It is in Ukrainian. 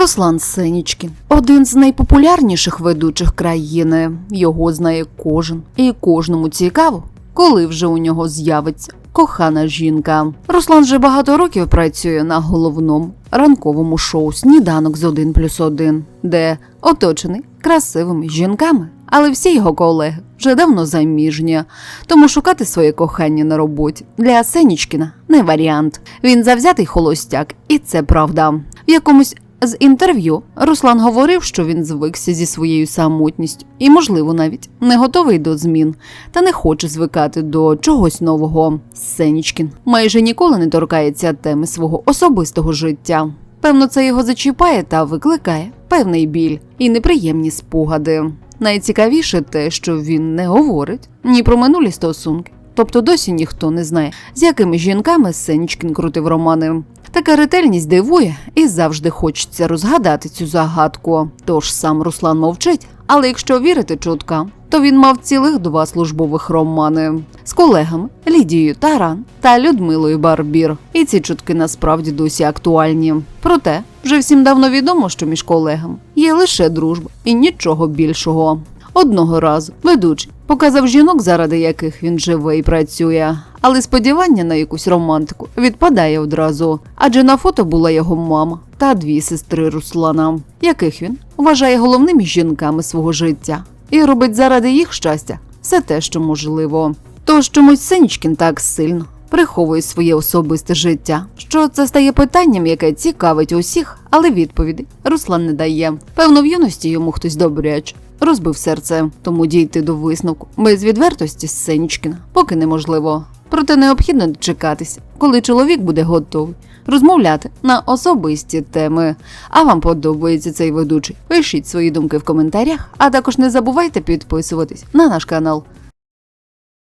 Руслан Сенічкін один з найпопулярніших ведучих країни. Його знає кожен, і кожному цікаво, коли вже у нього з'явиться кохана жінка. Руслан вже багато років працює на головному ранковому шоу Сніданок з 1 плюс 1, де оточений красивими жінками. Але всі його колеги вже давно заміжні, тому шукати своє кохання на роботі для Сенічкіна не варіант. Він завзятий холостяк, і це правда. В якомусь з інтерв'ю Руслан говорив, що він звикся зі своєю самотністю і, можливо, навіть не готовий до змін та не хоче звикати до чогось нового. Сенічкін майже ніколи не торкається теми свого особистого життя. Певно, це його зачіпає та викликає певний біль і неприємні спогади. Найцікавіше те, що він не говорить ні про минулі стосунки. Тобто досі ніхто не знає, з якими жінками Сенічкін крутив романи. Така ретельність дивує і завжди хочеться розгадати цю загадку. Тож сам Руслан мовчить, але якщо вірити чуткам, то він мав цілих два службових романи з колегами Лідією Таран та Людмилою Барбір. І ці чутки насправді досі актуальні. Проте вже всім давно відомо, що між колегами є лише дружба і нічого більшого. Одного разу ведучий показав жінок, заради яких він живе і працює, але сподівання на якусь романтику відпадає одразу, адже на фото була його мама та дві сестри Руслана, яких він вважає головними жінками свого життя, і робить заради їх щастя все те, що можливо. Тож чомусь Синічкін так сильно приховує своє особисте життя, що це стає питанням, яке цікавить усіх, але відповіді Руслан не дає. Певно, в юності йому хтось добряч розбив серце, тому дійти до висновку без відвертості з Сенічкіна поки неможливо. Проте необхідно дочекатися, коли чоловік буде готовий розмовляти на особисті теми. А вам подобається цей ведучий? Пишіть свої думки в коментарях, а також не забувайте підписуватись на наш канал.